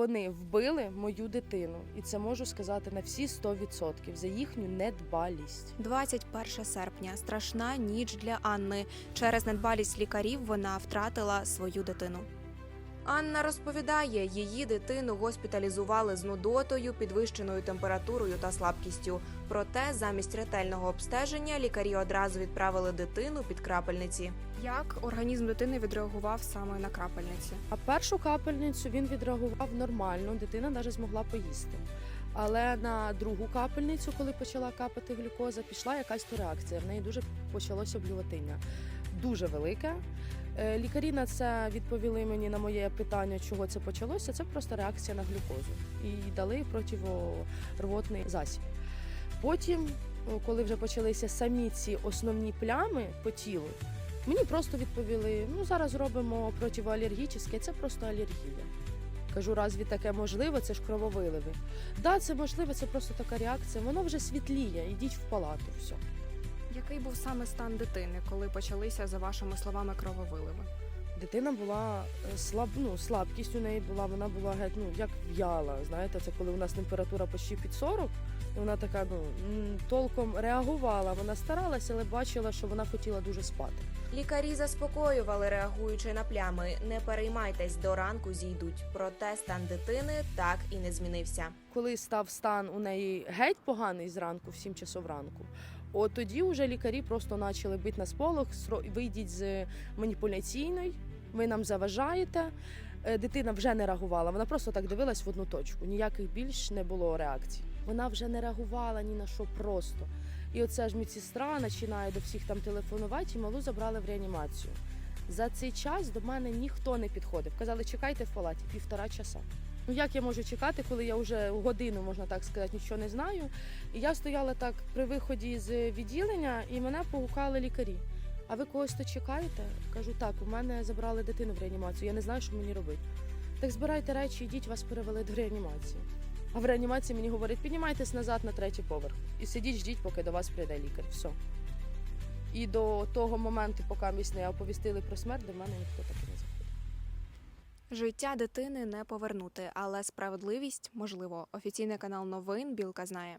Вони вбили мою дитину, і це можу сказати на всі 100% за їхню недбалість. 21 серпня страшна ніч для Анни. Через недбалість лікарів вона втратила свою дитину. Анна розповідає, її дитину госпіталізували з нудотою, підвищеною температурою та слабкістю. Проте замість ретельного обстеження лікарі одразу відправили дитину під крапельниці. Як організм дитини відреагував саме на крапельниці? А першу капельницю він відреагував нормально, дитина навіть змогла поїсти. Але на другу капельницю, коли почала капати глюкоза, пішла якась то реакція. В неї дуже почалося блювотиння. Дуже велике. Е, Лікарі на це відповіли мені на моє питання, чого це почалося. Це просто реакція на глюкозу. І дали противорвотний засіб. Потім, коли вже почалися самі ці основні плями по тілу, Мені просто відповіли: ну зараз робимо противоалергічне, це просто алергія. Кажу, разві таке можливо, це ж крововиливи. Да, це можливо, це просто така реакція. Воно вже світліє, ідіть в палату. Все. Який був саме стан дитини, коли почалися, за вашими словами, крововиливи? Дитина була е, слаб, ну, слабкість у неї була, вона була геть, ну, як в'яла. Знаєте, це коли у нас температура почти під 40, і вона така ну, толком реагувала. Вона старалася, але бачила, що вона хотіла дуже спати. Лікарі заспокоювали, реагуючи на плями. Не переймайтесь, до ранку зійдуть. Проте стан дитини так і не змінився. коли став стан у неї геть поганий зранку, в 7 часов ранку, от тоді вже лікарі просто почали бити на сполох, «Сро- вийдіть з маніпуляційної, ви нам заважаєте. Е, Дитина вже не реагувала, вона просто так дивилась в одну точку. Ніяких більш не було реакцій. Вона вже не реагувала ні на що просто. І оце ж медсестра починає до всіх там телефонувати, і малу забрали в реанімацію. За цей час до мене ніхто не підходив. Казали, чекайте в палаті півтора часа. Ну як я можу чекати, коли я вже годину, можна так сказати, нічого не знаю. І я стояла так при виході з відділення, і мене погукали лікарі. А ви когось то чекаєте? Кажу, так, у мене забрали дитину в реанімацію. Я не знаю, що мені робити. Так збирайте речі, йдіть, вас перевели до реанімації. А в реанімації мені говорять, піднімайтесь назад на третій поверх і сидіть, ждіть, поки до вас прийде лікар. Все. І до того моменту, поки місць не оповістили про смерть, до мене ніхто так і не заходив. Життя дитини не повернути, але справедливість можливо. Офіційний канал новин Білка знає.